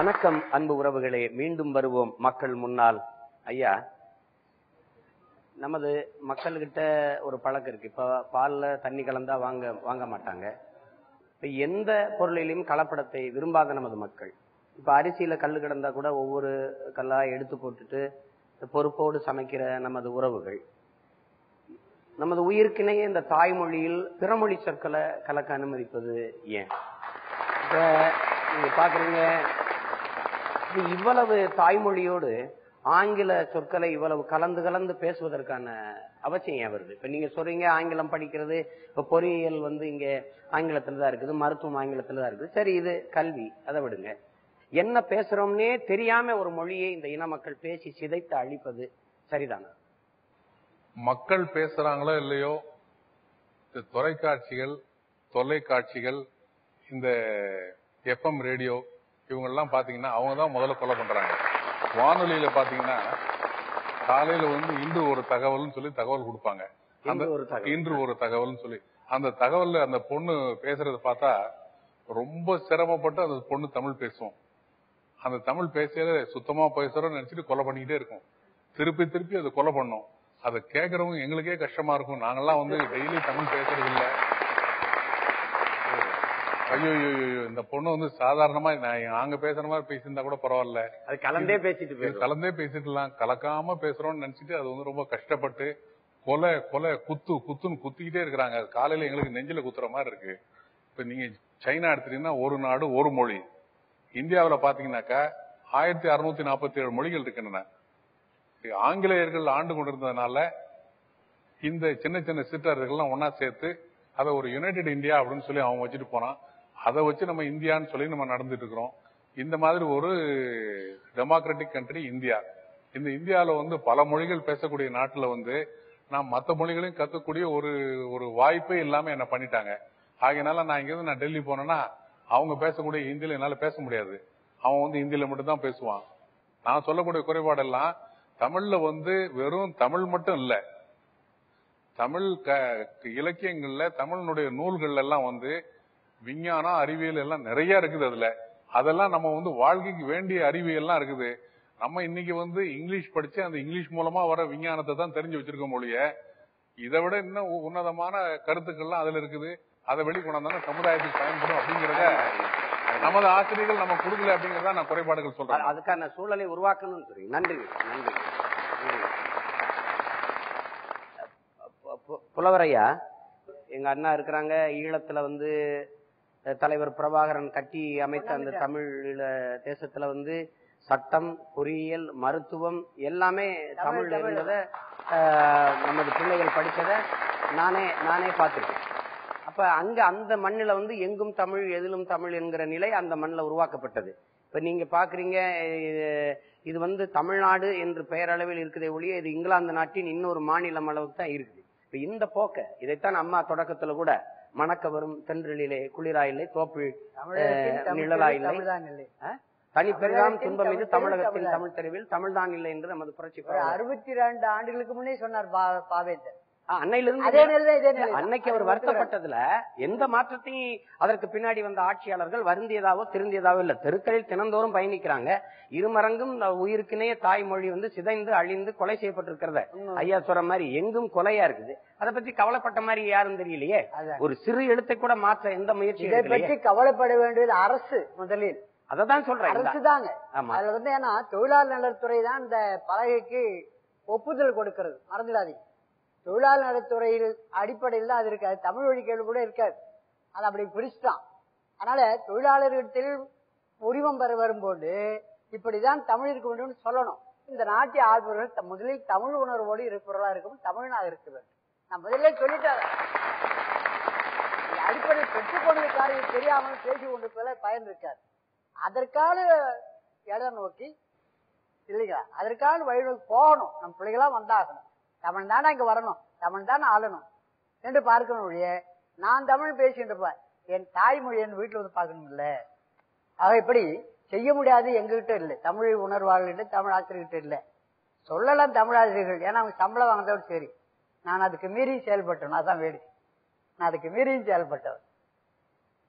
வணக்கம் அன்பு உறவுகளே. மீண்டும் வருவோம் மக்கள் முன்னால். ஐயா நமது மக்கள்கிட்ட ஒரு பழக்கம் இருக்கு. இப்ப பால்ல தண்ணி கலந்தா வாங்க வாங்க மாட்டாங்க. இப்ப எந்த பொருளிலும் கலப்படத்தை விரும்பாத நமது மக்கள். இப்ப அரிசியில கல்லு கிடந்தா கூட ஒவ்வொரு கல்லா எடுத்து போட்டுட்டு பொறுப்போடு சமைக்கிற நமது உறவுகள். நமது உயிருக்கினையே இந்த தாய்மொழியில் பிறமொழி சொற்களை கலக்க அனுமதிப்பது ஏன்? இப்ப நீங்க பாக்குறீங்க இவ்வளவு தாய்மொழியோடு ஆங்கில சொற்களை இவ்வளவு கலந்து கலந்து பேசுவதற்கான அவசியம் ஏன் வருது? இப்ப நீங்க சொல்றீங்க ஆங்கிலம் படிக்கிறது இப்ப பொறியியல் வந்து இங்க ஆங்கிலத்துல தான் இருக்குது மருத்துவம் ஆங்கிலத்துல தான் இருக்குது. சரி இது கல்வி. அதை விடுங்க. என்ன பேசுறோம்னே தெரியாம ஒரு மொழியை இந்த இன மக்கள் பேசி சிதைத்து அழிப்பது சரிதானா? மக்கள் பேசுறாங்களோ இல்லையோ இந்த தொலைக்காட்சிகள் தொலைக்காட்சிகள் இந்த எஃப்எம் ரேடியோ இவங்க எல்லாம் பாத்தீங்கன்னா அவங்க தான் முதல்ல கொலை பண்றாங்க. வானொலியில பாத்தீங்கன்னா காலையில வந்து இன்று ஒரு தகவல்னு சொல்லி தகவல் கொடுப்பாங்க. அந்த இன்று ஒரு தகவல். தகவல்னு சொல்லி. அந்த தகவல்ல அந்த பொண்ணு பேசுறத பார்த்தா ரொம்ப சிரமப்பட்டு அந்த பொண்ணு தமிழ் பேசும். அந்த தமிழ் பேசல சுத்தமா பேசுறோம்னு நினைச்சிட்டு கொலை பண்ணிக்கிட்டே இருக்கும். திருப்பி திருப்பி அதை கொலை பண்ணோம். அதை கேட்கறவங்க எங்களுக்கே கஷ்டமா இருக்கும். நாங்கெல்லாம் வந்து டெய்லி தமிழ் பேசுறது இல்ல ஐயோ இந்த பொண்ணு வந்து சாதாரணமா நான் நாங்க பேசுற மாதிரி பேசியிருந்தா கூட பரவாயில்ல. அது கலந்தே பேசிட்டு கலந்தே பேசிட்டுலாம் கலக்காம பேசுறோம்னு நினைச்சிட்டு அது வந்து ரொம்ப கஷ்டப்பட்டு கொலை கொலை குத்து குத்துன்னு குத்திக்கிட்டே இருக்கிறாங்க. காலையில எங்களுக்கு நெஞ்சில குத்துற மாதிரி இருக்கு. இப்ப நீங்க சைனா எடுத்துட்டீங்கன்னா ஒரு நாடு ஒரு மொழி. இந்தியாவுல பாத்தீங்கன்னாக்கா ஆயிரத்தி அறுநூத்தி நாற்பத்தி ஏழு மொழிகள் இருக்கின்றன ஆங்கிலேயர்கள் ஆண்டு கொண்டிருந்ததுனால இந்த சின்ன சின்ன சிற்றர்கள்லாம் ஒன்னா சேர்த்து அதை ஒரு யுனைடெட் இந்தியா அப்படின்னு சொல்லி அவன் வச்சுட்டு போனான். அதை வச்சு நம்ம இந்தியான்னு சொல்லி நம்ம நடந்துட்டு இருக்கிறோம் இந்த மாதிரி ஒரு டெமோக்ராட்டிக் கண்ட்ரி இந்தியா. இந்த இந்தியாவில் வந்து பல மொழிகள் பேசக்கூடிய நாட்டில் வந்து நான் மற்ற மொழிகளையும் கத்துக்கூடிய ஒரு ஒரு வாய்ப்பே இல்லாமல் என்ன பண்ணிட்டாங்க. ஆகையினால நான் இங்கேருந்து நான் டெல்லி போனேன்னா அவங்க பேசக்கூடிய ஹிந்தியில் என்னால் பேச முடியாது. அவன் வந்து ஹிந்தியில் மட்டும்தான் பேசுவான். நான் சொல்லக்கூடிய குறைபாடெல்லாம் தமிழில் வந்து வெறும் தமிழ் மட்டும் இல்லை. தமிழ் க- இலக்கியங்களில் தமிழனுடைய நூல்கள் எல்லாம் வந்து விஞ்ஞானம் அறிவியல் எல்லாம் நிறைய இருக்குது அதுல. அதெல்லாம் நம்ம வந்து வாழ்க்கைக்கு வேண்டிய அறிவியல்லாம் இருக்குது. நம்ம இன்னைக்கு வந்து இங்கிலீஷ் படிச்சு அந்த இங்கிலீஷ் மூலமா வர விஞ்ஞானத்தை தான் தெரிஞ்சு வச்சிருக்கோம் மொழிய இதை விட இன்னும் உ- உன்னதமான கருத்துக்கள்லாம் அதுல இருக்குது. அதை வெளிக்கொண்டாந்தானே சமுதாயத்துக்கு பயன்படும் அப்படிங்கறத நமது ஆசிரியர்கள் நம்ம கொடுக்கல அப்படிங்கறத நான் குறைபாடுகள் சொல்றேன். அதுக்கான சூழலை உருவாக்கணும் நன்றி நன்றி. பு- புலவரையா? எங்க அண்ணா இருக்கிறாங்க. ஈழத்துல வந்து தலைவர் பிரபாகரன் கட்டி அமைத்த அந்த தமிழ் தேசத்துல வந்து சட்டம் பொறியியல் மருத்துவம் எல்லாமே தமிழ் இருந்தத நமது பிள்ளைகள் படிச்சத நானே நானே பார்த்திருக்கேன். அப்ப அங்க அந்த மண்ணுல வந்து எங்கும் தமிழ் எதிலும் தமிழ் என்கிற நிலை அந்த மண்ணுல உருவாக்கப்பட்டது. இப்ப நீங்க பாக்குறீங்க இது- வந்து தமிழ்நாடு என்று பெயரளவில் இருக்குதே ஒழிய இது இங்கிலாந்து நாட்டின் இன்னொரு மாநிலம் அளவுக்கு தான் இருக்குது. இப்ப இந்த போக்க இதைத்தான் அம்மா தொடக்கத்துல கூட மணக்க வரும் தென்றலிலே குளிராயில்லை தோப்பில் அஹ், நிழலாயில்லை. தனி தமிழகத்தின் துன்பம் இது தமிழ் தமிழகத்தின். தமிழ் தெருவில் தமிழ்தான் இல்லை என்று நமது புரட்சி அறுபத்தி ரெண்டு ஆண்டுகளுக்கு முன்னே சொன்னார் பாவேந்தர். இதே நிலை அன்னைக்கு அவர் வருத்தப்பட்டதுல எந்த மாற்றத்தையும் அதற்கு பின்னாடி வந்த ஆட்சியாளர்கள் வருந்தியதாவோ திருந்தியதாவோ இல்ல. தெருக்களில் தினந்தோறும் பயணிக்கிறாங்க. இருமரங்கும் இந்த உயிருக்கிணைய தாய்மொழி வந்து சிதைந்து அழிந்து கொலை செய்யப்பட்டிருக்கிறத ஐயா சொல்ற மாதிரி எங்கும் கொலையா இருக்குது. அதை பத்தி கவலைப்பட்ட மாதிரி யாரும் தெரியலையே. ஒரு சிறு எழுத்தை கூட மாற்ற எந்த முயற்சியும் இதை பற்றி கவலைப்பட வேண்டியது அரசு முதலில். அததான் சொல்றேன். இந்த- அரசு தாங்க. ஆமா. அதுல வந்து ஏன்னா தொழிலாளர் நலத்துறை தான் இந்த பலகைக்கு ஒப்புதல் கொடுக்கிறது. மறந்துடாதீங்க. தொழிலாளர் நலத்துறையில் அடிப்படையில் தான் அது இருக்காது. தமிழ் வழி கேள்வி கூட இருக்காது. அது அப்படி பிரிச்சுட்டான். அதனால தொழிலாளர்களிடத்தில் உரிமம் பெற வரும்போது இப்படிதான் தமிழ் இருக்க வேண்டும் சொல்லணும். இந்த நாட்டிய ஆள்பவர்கள் முதலில் தமிழ் உணர்வோடு இருப்பவர்களா இருக்கும் தமிழ்நாடு இருக்க வேண்டும். நான் முதல்ல சொல்லிட்டேன். அடிப்படை பெற்றுக்கொண்ட காரியம் தெரியாமல் பேசி கொண்டிருப்பதில் பயன் இருக்காது. அதற்கான இடம் நோக்கி இல்லைங்களா? அதற்கான வழி போகணும். நம்ம பிள்ளைகளா வந்தாகணும். தமிழ் தானே இங்க வரணும். தமிழ் தானே ஆளணும். என்று பார்க்கணும் ஒழிய நான் தமிழ் பேசிட்டு இருப்பேன். என் தாய்மொழி என் வீட்டில் வந்து பார்க்கணும் இல்ல ஆக இப்படி செய்ய முடியாது எங்ககிட்ட இல்லை. தமிழ் உணர்வாளர்கிட்ட தமிழ் ஆசிரியர்கிட்ட இல்லை. சொல்லலாம் தமிழ் ஆசிரியர்கள். ஏன்னா அவங்க சம்பளம் வாங்குறதோடு சரி. நான் அதுக்கு மீறி செயல்பட்டேன். அதான் வேடி. நான் அதுக்கு மீறியும் செயல்பட்டவன்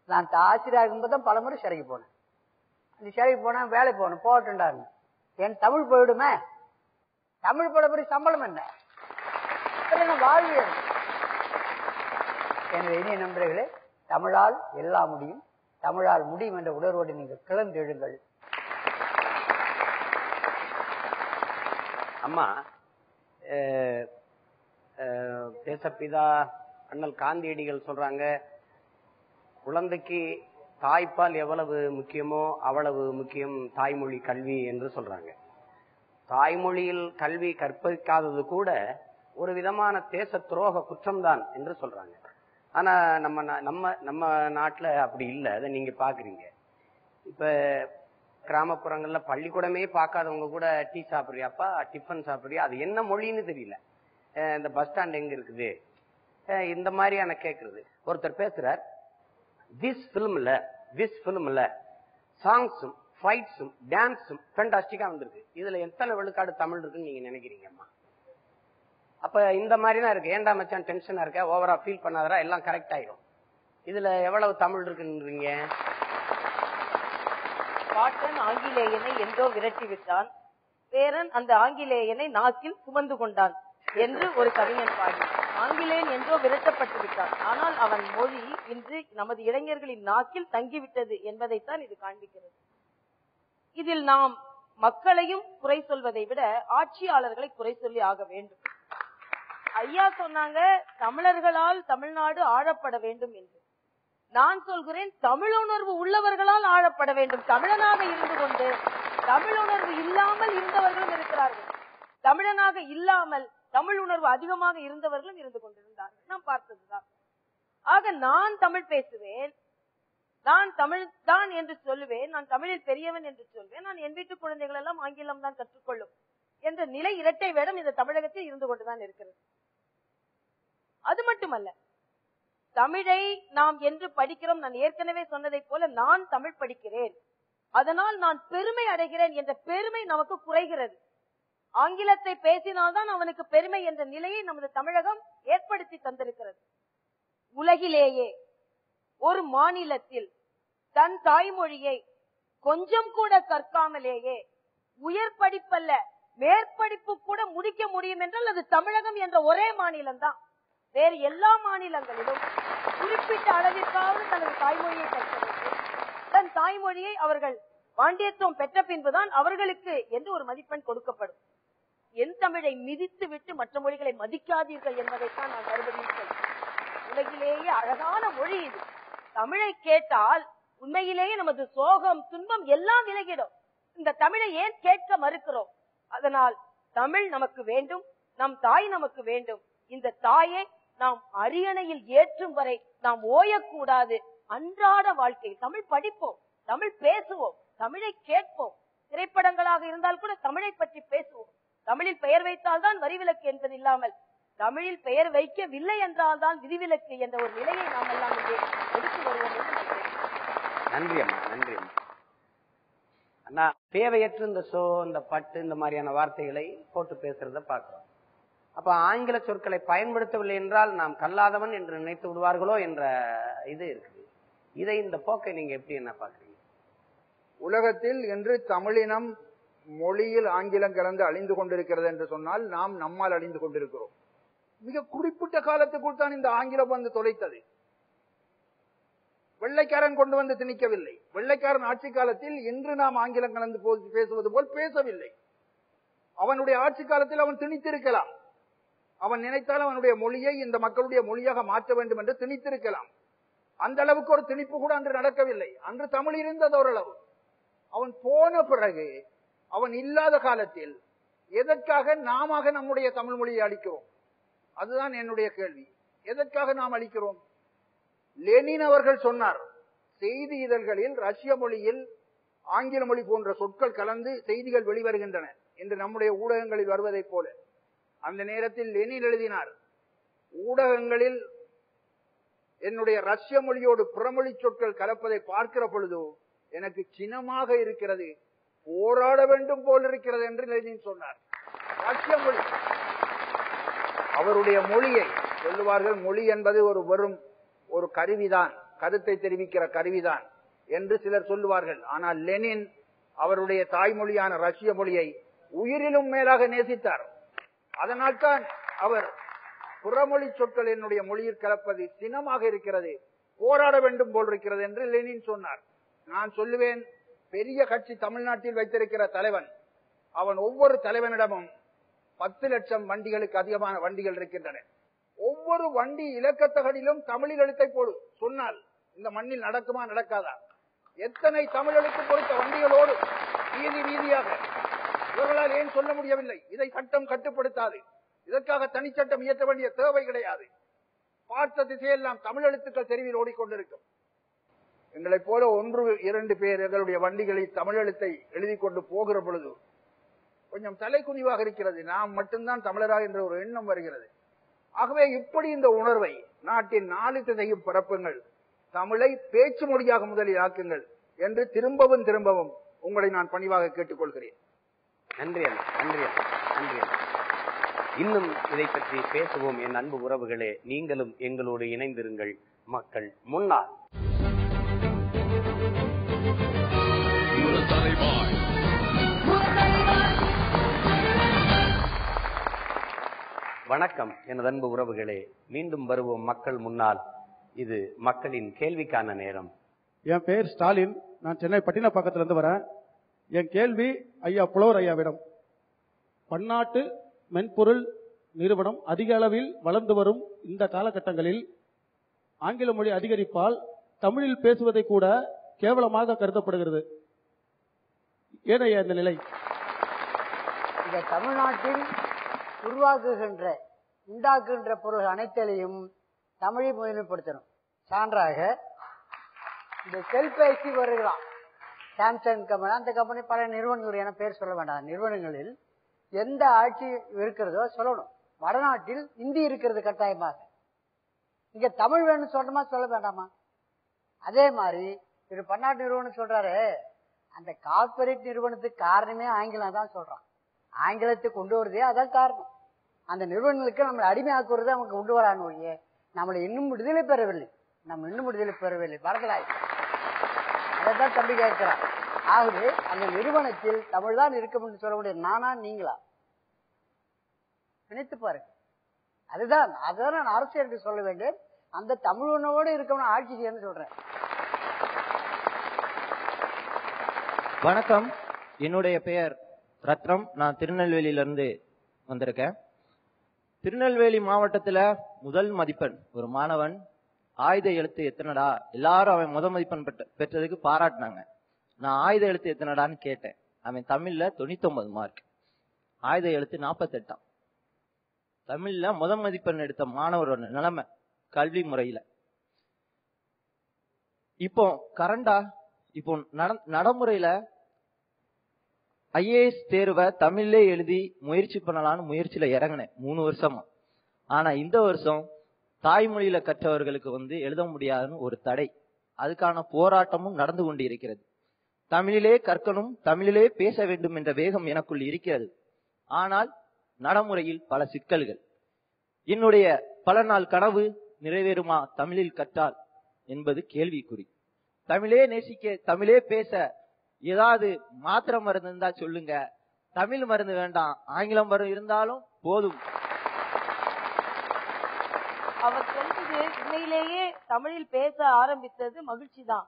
நான் ஆசிரியர் ஆகும்போது தான் பலமுறை சிறைக்கு போனேன். இந்த சிறைக்கு போனேன் வேலை போகணும். போகட்டும்டான்னு என் தமிழ் போயிடுமே. தமிழ் போட சம்பளம் என்ன? அப்புறம் வாழ்வியல் எனவே இனிய நண்பர்களே தமிழால் எல்லாம் முடியும். தமிழால் முடியும் என்ற உணர்வோடு நீங்கள் கிளந்தெழுங்கள் அம்மா தேசப்பிதா அண்ணல் காந்தியடிகள் சொல்றாங்க குழந்தைக்கு தாய்ப்பால் எவ்வளவு முக்கியமோ அவ்வளவு முக்கியம் தாய்மொழி கல்வி என்று சொல்றாங்க. தாய்மொழியில் கல்வி கற்பிக்காதது கூட ஒரு விதமான தேச துரோக குற்றம்தான் என்று சொல்றாங்க. ஆனா நம்ம நம்ம நம்ம நாட்டுல அப்படி இல்லை. அதை நீங்க பாக்குறீங்க. இப்ப கிராமப்புறங்கள்ல பள்ளிக்கூடமே பார்க்காதவங்க கூட டீ சாப்பிடுறியாப்பா? டிஃபன் சாப்பிட்றியா? அது என்ன மொழின்னு தெரியல. இந்த பஸ் ஸ்டாண்ட் எங்க இருக்குது? இந்த மாதிரியான கேட்கறது ஒருத்தர் பேசுறார். திஸ் பிலிம்ல திஸ் பிலிம்ல சாங்ஸும் ஃபைட்ஸும் டான்ஸும் ஃபென்டாஸ்டிக்கா வந்திருக்கு. இதுல எத்தனை விழுக்காடு தமிழ் இருக்குன்னு நீங்க நினைக்கிறீங்கம்மா? அப்ப இந்த மாதிரி தான் இருக்கு. ஏண்டா மச்சான் டென்ஷனா இருக்க? ஓவரா ஃபீல் பண்ணாதரா எல்லாம் கரெக்ட் ஆயிடும். இதுல எவ்வளவு தமிழ் இருக்குன்றீங்க? பாட்டன் ஆங்கிலேயனை எங்கோ விரட்டி விட்டான். பேரன் அந்த ஆங்கிலேயனை நாக்கில் சுமந்து கொண்டான் என்று ஒரு கவிஞன் பாடி. ஆங்கிலேயன் என்றோ விரட்டப்பட்டு விட்டான். ஆனால் அவன் மொழி இன்று நமது இளைஞர்களின் நாக்கில் தங்கிவிட்டது என்பதைத்தான் இது காண்பிக்கிறது. இதில் நாம் மக்களையும் குறை சொல்வதை விட ஆட்சியாளர்களை குறை சொல்லி ஆக வேண்டும். ஐயா சொன்னாங்க தமிழர்களால் தமிழ்நாடு ஆழப்பட வேண்டும் என்று. நான் சொல்கிறேன் தமிழுணர்வு உள்ளவர்களால் ஆழப்பட வேண்டும். தமிழனாக இருந்து கொண்டு தமிழுணர்வு இல்லாமல் இருந்தவர்களும் இருக்கிறார்கள். தமிழனாக இல்லாமல் தமிழ் உணர்வு அதிகமாக இருந்தவர்களும் இருந்து கொண்டிருந்தார்கள். நாம் பார்த்ததுதான். ஆக நான் தமிழ் பேசுவேன். நான் தமிழ் தான் என்று சொல்லுவேன். நான் தமிழில் பெரியவன் என்று சொல்வேன். நான் என் வீட்டு குழந்தைகள் எல்லாம் ஆங்கிலம் தான் கற்றுக்கொள்ளும் என்ற நிலை இரட்டை வேடம் இந்த தமிழகத்தில் இருந்து கொண்டுதான் இருக்கிறது. அது மட்டுமல்ல தமிழை நாம் என்று படிக்கிறோம். நான் ஏற்கனவே சொன்னதைப் போல நான் தமிழ் படிக்கிறேன். அதனால் நான் பெருமை அடைகிறேன் என்ற பெருமை நமக்கு குறைகிறது. ஆங்கிலத்தை பேசினால்தான் அவனுக்கு பெருமை என்ற நிலையை நமது தமிழகம் ஏற்படுத்தி தந்திருக்கிறது. உலகிலேயே ஒரு மாநிலத்தில் தன் தாய்மொழியை கொஞ்சம் கூட கற்காமலேயே உயர் படிப்பல்ல மேற்படிப்பு கூட முடிக்க முடியும் என்றால் அது தமிழகம் என்ற ஒரே மாநிலம் தான் வேறு எல்லா மாநிலங்களிலும் குறிப்பிட்ட அளவிற்காவது தனது தாய்மொழியை கற்க வேண்டும். தன் தாய்மொழியை அவர்கள் பாண்டியத்துவம் பெற்ற பின்புதான் அவர்களுக்கு என்று ஒரு மதிப்பெண் கொடுக்கப்படும். என் தமிழை மிதித்து விட்டு மற்ற மொழிகளை மதிக்காதீர்கள் என்பதைத்தான் நான் கருதுகிறேன் உலகிலேயே அழகான மொழி இது. தமிழை கேட்டால் உண்மையிலேயே நமது சோகம் துன்பம் எல்லாம் விலகிடும். இந்த தமிழை ஏன் கேட்க மறுக்கிறோம்? அதனால் தமிழ் நமக்கு வேண்டும் நம் தாய் நமக்கு வேண்டும். இந்த தாயை நாம் அரியணையில் ஏற்றும் வரை நாம் ஓயக்கூடாது. அன்றாட வாழ்க்கை தமிழ் படிப்போம் தமிழ் பேசுவோம் தமிழை கேட்போம். திரைப்படங்களாக இருந்தால் கூட தமிழை பற்றி பேசுவோம். தமிழில் பெயர் வைத்தால் தான் வரிவிலக்கு என்பது இல்லாமல் தமிழில் பெயர் வைக்கவில்லை என்றால் தான் விதிவிலக்கு என்ற ஒரு நிலையை நாம் எல்லாம் இங்கே எடுத்து வருவோம் நன்றி அம்மா நன்றி அம்மா. அண்ணா தேவையற்ற இந்த சோ இந்த பட்டு இந்த மாதிரியான வார்த்தைகளை போட்டு பேசுறத பார்க்கிறோம் அப்ப ஆங்கில சொற்களை பயன்படுத்தவில்லை என்றால் நாம் கல்லாதவன் என்று நினைத்து விடுவார்களோ என்ற இது இருக்குது. இதை இந்த போக்கை நீங்க எப்படி என்ன பாக்குறீங்க உலகத்தில் என்று தமிழினம் மொழியில் ஆங்கிலம் கலந்து அழிந்து கொண்டிருக்கிறது என்று சொன்னால் நாம் நம்மால் அழிந்து கொண்டிருக்கிறோம். மிக குறிப்பிட்ட காலத்துக்குள் தான் இந்த ஆங்கிலம் வந்து தொலைத்தது. வெள்ளைக்காரன் கொண்டு வந்து திணிக்கவில்லை. வெள்ளைக்காரன் ஆட்சி காலத்தில் இன்று நாம் ஆங்கிலம் கலந்து பேசுவது போல் பேசவில்லை. அவனுடைய ஆட்சி காலத்தில் அவன் திணித்திருக்கலாம். அவன் நினைத்தால் அவனுடைய மொழியை இந்த மக்களுடைய மொழியாக மாற்ற வேண்டும் என்று திணித்திருக்கலாம். அந்த அளவுக்கு ஒரு திணிப்பு கூட அன்று நடக்கவில்லை. அன்று தமிழ் இருந்தது ஓரளவு. அவன் போன பிறகு அவன் இல்லாத காலத்தில் எதற்காக நாம நம்முடைய தமிழ் மொழியை அளிக்கிறோம் அதுதான் என்னுடைய கேள்வி. எதற்காக நாம் அளிக்கிறோம் லெனின் அவர்கள் சொன்னார் செய்தி இதழ்களில் ரஷ்ய மொழியில் ஆங்கில மொழி போன்ற சொற்கள் கலந்து செய்திகள் வெளிவருகின்றன என்று நம்முடைய ஊடகங்களில் வருவதைப் போல. அந்த நேரத்தில் லெனின் எழுதினார் ஊடகங்களில் என்னுடைய ரஷ்ய மொழியோடு புறமொழி சொற்கள் கலப்பதை பார்க்கிற பொழுது எனக்கு சினமாக இருக்கிறது போராட வேண்டும் போல் இருக்கிறது என்று லெனின் சொன்னார். ரஷ்ய மொழி. அவருடைய மொழியை சொல்லுவார்கள் மொழி என்பது ஒரு வெறும் ஒரு கருவிதான் கருத்தை தெரிவிக்கிற கருவிதான் என்று சிலர் சொல்லுவார்கள். ஆனால் லெனின் அவருடைய தாய்மொழியான ரஷ்ய மொழியை உயிரிலும் மேலாக நேசித்தார். அதனால்தான் அவர் புறமொழி சொற்கள் என்னுடைய மொழியில் கலப்பது சினமாக இருக்கிறது. போராட வேண்டும் போல் இருக்கிறது என்று லெனின் சொன்னார். நான் சொல்லுவேன் பெரிய கட்சி தமிழ்நாட்டில் வைத்திருக்கிற தலைவன் அவன் ஒவ்வொரு தலைவனிடமும் பத்து லட்சம் வண்டிகளுக்கு அதிகமான வண்டிகள் இருக்கின்றன. ஒவ்வொரு வண்டி இலக்கத்தகடிலும் தமிழில் எழுத்தை போடு சொன்னால் இந்த மண்ணில் நடக்குமா நடக்காதா? எத்தனை தமிழ் எழுத்து பொறுத்த வண்டிகளோடு வீதி வீதியாக அவர்களால் ஏன் சொல்ல முடியவில்லை? இதை சட்டம் கட்டுப்படுத்தாது. இதற்காக தனிச்சட்டம் இயற்ற வேண்டிய தேவை கிடையாது. பார்த்த திசையெல்லாம் தமிழ் எழுத்துக்கள் தெருவில் ஓடிக்கொண்டிருக்கும். எங்களைப் போல ஒன்று இரண்டு பேர் எங்களுடைய வண்டிகளில் தமிழ் எழுத்தை எழுதி கொண்டு போகிற பொழுது கொஞ்சம் தலைக்குனிவாக இருக்கிறது. நாம் மட்டும்தான் தமிழரா என்ற ஒரு எண்ணம் வருகிறது. ஆகவே இப்படி இந்த உணர்வை நாட்டின் நாலு திசையும் பரப்புங்கள். தமிழை பேச்சு மொழியாக முதலில் ஆக்குங்கள் என்று திரும்பவும் திரும்பவும் உங்களை நான் பணிவாக கேட்டுக்கொள்கிறேன். நன்றி அண்ணா நன்றி அண்ணா நன்றி அண்ணா இன்னும் இதை பற்றி பேசுவோம் என் அன்பு உறவுகளே. நீங்களும் எங்களோடு இணைந்திருங்கள் மக்கள் முன்னால். வணக்கம் எனது அன்பு உறவுகளே. மீண்டும் வருவோம் மக்கள் முன்னால். இது மக்களின் கேள்விக்கான நேரம். என் பெயர் ஸ்டாலின். நான் சென்னை பட்டினப்பாக்கத்துல இருந்து வரேன். என் கேள்வி ஐயா புலவர் ஐயாவிடம். பன்னாட்டு மென்பொருள் நிறுவனம் அதிக அளவில் வளர்ந்து வரும் இந்த காலகட்டங்களில் ஆங்கில மொழி அதிகரிப்பால் தமிழில் பேசுவதை கூட கேவலமாக கருதப்படுகிறது. ஏனையா இந்த நிலை? இந்த தமிழ்நாட்டில் உருவாக்குகின்ற உண்டாக்குகின்ற பொருள் அனைத்திலையும் தமிழை முதன்மைப்படுத்தணும். சான்றாக இந்த செல்பேசி வருகிறான். சாம்சங் கம்பெனி அந்த கம்பெனி பல நிறுவனங்கள் என பேர் சொல்ல வேண்டாம். நிறுவனங்களில் எந்த ஆட்சி இருக்கிறதோ சொல்லணும். வடநாட்டில் இந்தி இருக்கிறது கட்டாயமாக. இங்க தமிழ் வேணும்னு சொல்லணுமா? சொல்ல வேண்டாமா? அதே மாதிரி திரு பன்னாட்டு நிறுவனம் சொல்றாரு. அந்த கார்பரேட் நிறுவனத்துக்கு காரணமே ஆங்கிலம் தான் சொல்றான். ஆங்கிலத்தை கொண்டு வருதே அதான் காரணம். அந்த நிறுவனங்களுக்கு நம்மளை அடிமையாக்குறது அவங்க கொண்டு வரான்னு ஒழிய நம்மளை இன்னும் விடுதலை பெறவில்லை. நம்ம இன்னும் விடுதலை பெறவில்லை. வரதலாய் அதைத்தான் தம்பி கேட்கிறான். ஆகவே அந்த நிறுவனத்தில் தமிழ் தான் இருக்கும் என்று சொல்லக்கூடிய நானா நீங்களா? நினைத்து பாருங்க. அதுதான் அதுதான் நான் அரசியலுக்கு சொல்ல வேண்டும். அந்த தமிழ் உணவோடு இருக்கணும் ஆட்சி செய்யணும்னு சொல்றேன். வணக்கம். என்னுடைய பெயர் ரத்னம். நான் திருநெல்வேலியிலிருந்து வந்திருக்கேன். திருநெல்வேலி மாவட்டத்துல முதல் மதிப்பெண் ஒரு மாணவன். ஆயுத எழுத்து எத்தனடா? எல்லாரும் அவன் முத மதிப்பெண் பெற்றதுக்கு பாராட்டினாங்க. நான் ஆயுத எழுத்து எத்தனடான்னு கேட்டேன். அவன் தமிழ்ல தொண்ணூத்தொன்பது மார்க் ஆயுத எழுத்து நாற்பத்தெட்டாம் தமிழ்ல முத மதிப்பெண் எடுத்த மாணவரோட நிலைமை கல்வி முறையில. இப்போ கரண்டா இப்போ நடைமுறையில ஐஏஎஸ் தேர்வை தமிழ்லே எழுதி முயற்சி பண்ணலாம்னு முயற்சியில இறங்கினேன் மூணு வருஷமா. ஆனா இந்த வருஷம் தாய்மொழியில கற்றவர்களுக்கு வந்து எழுத முடியாதுன்னு ஒரு தடை. அதுக்கான போராட்டமும் நடந்து கொண்டு இருக்கிறது தமிழிலே கற்கணும் தமிழிலே பேச வேண்டும் என்ற வேகம் எனக்குள் இருக்கிறது. ஆனால் நடைமுறையில் பல சிக்கல்கள். என்னுடைய பல நாள் கனவு நிறைவேறுமா தமிழில் கற்றால் என்பது கேள்விக்குறி. தமிழே நேசிக்க தமிழே பேச ஏதாவது மாத்திரை மருந்து இருந்தா சொல்லுங்க. தமிழ் மருந்து வேண்டாம் ஆங்கிலம் மருந்து இருந்தாலும் போதும். அவர் சொல்வது உண்மையிலேயே தமிழில் பேச ஆரம்பித்தது மகிழ்ச்சி தான்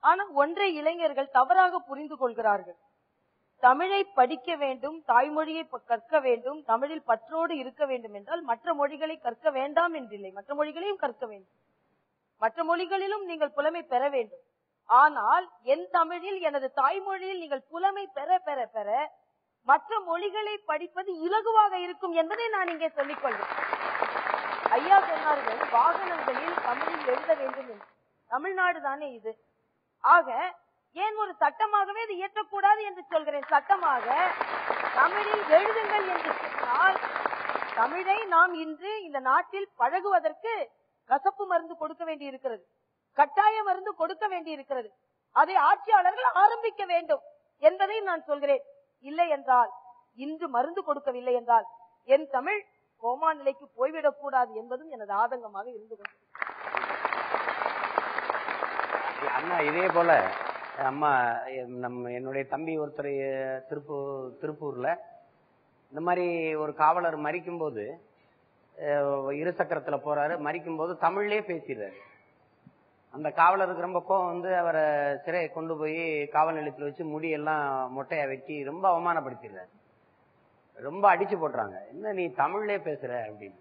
ஆனா ஒன்றை இளைஞர்கள் தவறாக புரிந்து கொள்கிறார்கள். தமிழை படிக்க வேண்டும் தாய்மொழியை கற்க வேண்டும் தமிழில் பற்றோடு இருக்க வேண்டும் என்றால் மற்ற மொழிகளை கற்க வேண்டாம் என்றில்லை. மற்ற மொழிகளையும் கற்க வேண்டும். மற்ற மொழிகளிலும் நீங்கள் புலமை பெற வேண்டும். ஆனால் என் தமிழில் எனது தாய்மொழியில் நீங்கள் புலமை பெற பெற பெற மற்ற மொழிகளை படிப்பது இலகுவாக இருக்கும் என்பதை நான் இங்கே சொல்லிக் கொள்வேன் ஐயா சொன்னார்கள் வாகனங்களில் தமிழில் எழுத வேண்டும் என்று. தமிழ்நாடு தானே இது? ஆக ஏன் ஒரு சட்டமாகவே இது இயற்றக்கூடாது என்று சொல்கிறேன்? சட்டமாக தமிழில் எழுதுங்கள் என்று சொன்னால் தமிழை நாம் இன்று இந்த நாட்டில் பழகுவதற்கு கசப்பு மருந்து கொடுக்க வேண்டி இருக்கிறது கட்டாய மருந்து கொடுக்க வேண்டி இருக்கிறது அதை ஆட்சியாளர்கள் ஆரம்பிக்க வேண்டும் என்பதை நான் சொல்கிறேன். இல்லை என்றால் இன்று மருந்து கொடுக்கவில்லை என்றால் என் தமிழ் கோமா நிலைக்கு போய்விடக் கூடாது என்பதும் எனது ஆதங்கமாக இருந்து கொண்டது அண்ணா இதே போல அம்மா எம் நம்ம என்னுடைய தம்பி ஒருத்தர் திருப்பூர் திருப்பூர்ல இந்த மாதிரி ஒரு காவலர் மறிக்கும்போது போது இருசக்கரத்துல போறாரு. மறிக்கும்போது தமிழ்லயே பேசிடுறாரு. அந்த காவலருக்கு ரொம்ப கோவம் வந்து அவரை சிறையை கொண்டு போய் காவல் நிலையத்தில் வச்சு முடியெல்லாம் மொட்டையா வெட்டி ரொம்ப அவமானப்படுத்திடுறாரு. ரொம்ப அடிச்சு போடுறாங்க என்ன நீ தமிழ்லே பேசுற அப்படின்னு.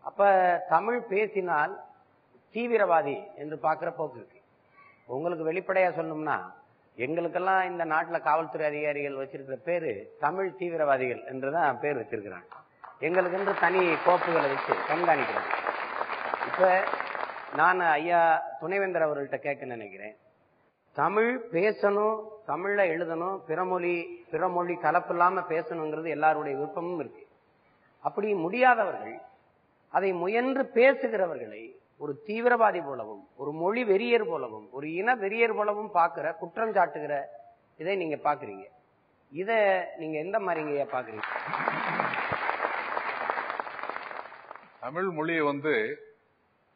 அப்ப தமிழ் பேசினால் தீவிரவாதி என்று பார்க்குற போக்கு இருக்கு. உங்களுக்கு வெளிப்படையா சொல்லணும்னா எங்களுக்கெல்லாம் இந்த நாட்டில் காவல்துறை அதிகாரிகள் வச்சிருக்கிற பேரு தமிழ் தீவிரவாதிகள் என்றுதான் பேர் வச்சிருக்கிறாங்க எங்களுக்கு என்று தனி கோப்புகளை வச்சு கண்காணிக்கிறாங்க இப்ப நான் ஐயா துணைவேந்தர் அவர்கள்ட்ட கேட்க நினைக்கிறேன். தமிழ் பேசணும் தமிழ்ல எழுதணும் பிறமொழி பிறமொழி கலப்பு இல்லாம பேசணுங்கிறது எல்லாருடைய விருப்பமும் இருக்கு. அப்படி முடியாதவர்கள் அதை முயன்று பேசுகிறவர்களை ஒரு தீவிரவாதி போலவும் ஒரு மொழி வெறியர் போலவும் ஒரு இன வெறியர் போலவும் பார்க்கிற குற்றம் சாட்டுகிற இதை நீங்க பாக்குறீங்க இத நீங்க எந்த மாதிரிங்க பாக்குறீங்க தமிழ் மொழியை வந்து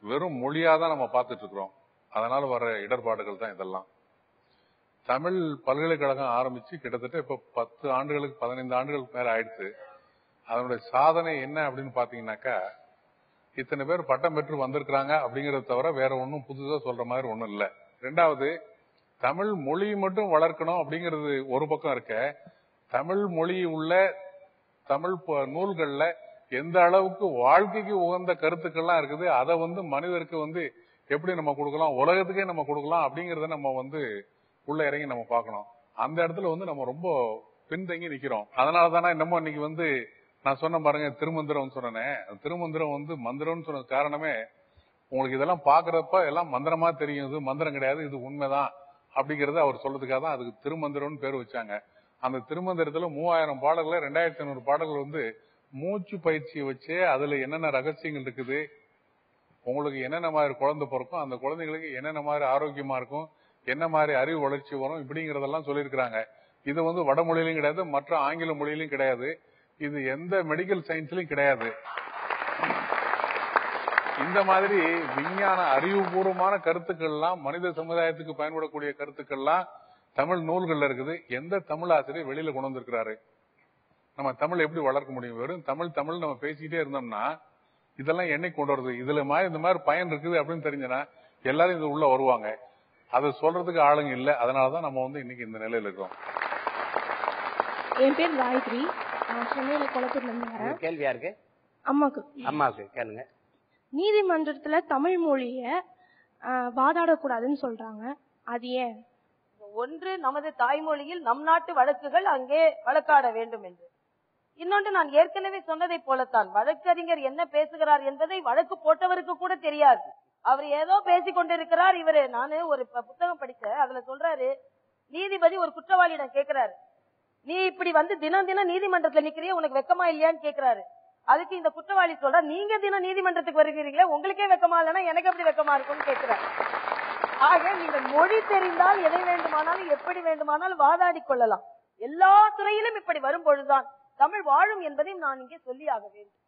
வெறும் மொழியா தான் நம்ம பார்த்துட்டு இருக்கிறோம். அதனால வர இடர்பாடுகள் தான் இதெல்லாம். தமிழ் பல்கலைக்கழகம் ஆரம்பிச்சு கிட்டத்தட்ட இப்ப பத்து ஆண்டுகளுக்கு பதினைந்து ஆண்டுகளுக்கு மேல ஆயிடுச்சு. அதனுடைய சாதனை என்ன அப்படின்னு பாத்தீங்கன்னாக்கா இத்தனை பேர் பட்டம் பெற்று வந்திருக்கிறாங்க அப்படிங்கறத தவிர வேற ஒன்றும் புதுசா சொல்ற மாதிரி ஒண்ணும் இல்லை. ரெண்டாவது தமிழ் மொழி மட்டும் வளர்க்கணும் அப்படிங்கிறது ஒரு பக்கம் இருக்க தமிழ் மொழி உள்ள தமிழ் ப- நூல்கள்ல எந்த அளவுக்கு வாழ்க்கைக்கு உகந்த கருத்துக்கள்லாம் இருக்குது அதை வந்து மனிதருக்கு வந்து எப்படி நம்ம கொடுக்கலாம் உலகத்துக்கே நம்ம கொடுக்கலாம் அப்படிங்கறத நம்ம வந்து உள்ள இறங்கி நம்ம பார்க்கணும். அந்த இடத்துல வந்து நம்ம ரொம்ப பின்தங்கி நிக்கிறோம். அதனால தானே என்னமோ இன்னைக்கு வந்து நான் சொன்ன பாருங்க திருமந்திரம் சொன்னேன். திருமந்திரம் வந்து மந்திரம்னு சொன்ன காரணமே உங்களுக்கு இதெல்லாம் பாக்குறப்ப எல்லாம் மந்திரமா தெரியும். இது மந்திரம் கிடையாது இது உண்மைதான் அப்படிங்கறத அவர் சொல்றதுக்காக தான் அதுக்கு திருமந்திரம்னு பேர் வச்சாங்க. அந்த திருமந்திரத்துல மூவாயிரம் பாடல்கள் ரெண்டாயிரத்தி ஐநூறு பாடல்கள் வந்து மூச்சு பயிற்சியை வச்சு அதுல என்னென்ன ரகசியங்கள் இருக்குது உங்களுக்கு என்னென்ன மாதிரி குழந்தை பிறக்கும் அந்த குழந்தைங்களுக்கு என்னென்ன மாதிரி ஆரோக்கியமா இருக்கும் என்ன மாதிரி அறிவு வளர்ச்சி வரும் இப்படிங்கறதெல்லாம் சொல்லியிருக்கிறாங்க. இது வந்து வடமொழியிலும் கிடையாது மற்ற ஆங்கில மொழியிலும் கிடையாது. இது எந்த மெடிக்கல் சயின்ஸ்லயும் கிடையாது. இந்த மாதிரி விஞ்ஞான அறிவுபூர்வமான கருத்துக்கள்லாம் மனித சமுதாயத்துக்கு பயன்படக்கூடிய கருத்துக்கள்லாம் தமிழ் நூல்கள்ல இருக்குது. எந்த தமிழ் ஆசிரியர் வெளியில கொண்டு வந்திருக்கிறாரு? நம்ம தமிழ் எப்படி வளர்க்க முடியும்? வெறும் தமிழ் தமிழ் நம்ம பேசிக்கிட்டே இருந்தோம்னா இதெல்லாம் என்னைக்கு கொண்டு வருது? இதுல மாதிரி இந்த மாதிரி பயன் இருக்குது அப்படின்னு தெரிஞ்சனா எல்லாரும் இது உள்ள வருவாங்க. அதை சொல்றதுக்கு ஆளுங்க இல்ல. அதனாலதான் நம்ம வந்து இன்னைக்கு இந்த நிலையில இருக்கோம். என் பேர் காயத்ரி. சென்னையில குளத்தூர்ல இருந்து வரேன். உங்க கேள்வி யாருக்கு? அம்மாக்கு. அம்மாவுக்கு கேளுங்க. நீதிமன்றத்துல தமிழ் மொழிய வாதாடக்கூடாதுன்னு சொல்றாங்க. அது ஏன்? ஒன்று நமது தாய்மொழியில் நம் நாட்டு வழக்குகள் அங்கே வழக்காட வேண்டும் என்று. இன்னொன்று நான் ஏற்கனவே சொன்னதை போலத்தான். வழக்கறிஞர் என்ன பேசுகிறார் என்பதை வழக்கு போட்டவருக்கு கூட தெரியாது. அவர் ஏதோ பேசிக் கொண்டிருக்கிறார். இவரு நானு ஒரு புத்தகம் படிச்சேன் அதுல சொல்றாரு நீதிபதி ஒரு குற்றவாளியிடம் கேக்குறாரு. நீ இப்படி வந்து தினம் தினம் நீதிமன்றத்துல நிக்கிறிய உனக்கு வெக்கமா இல்லையான்னு கேக்குறாரு. அதுக்கு இந்த குற்றவாளி சொல்ற நீங்க தினம் நீதிமன்றத்துக்கு வருகிறீங்களே உங்களுக்கே வெக்கமா இல்லைன்னா எனக்கு எப்படி வெக்கமா இருக்கும்னு கேக்குறாரு. ஆக நீங்கள் மொழி தெரிந்தால் எதை வேண்டுமானாலும் எப்படி வேண்டுமானாலும் வாதாடிக் கொள்ளலாம். எல்லா துறையிலும் இப்படி வரும் பொழுதுதான் தமிழ் வாழும் என்பதையும் நான் இங்கே சொல்லியாக வேண்டும்.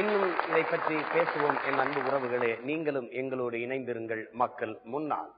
இன்னும் இதை பற்றி பேசுவோம் என் அன்பு உறவுகளே. நீங்களும் எங்களோடு இணைந்திருங்கள் மக்கள் முன்னால்.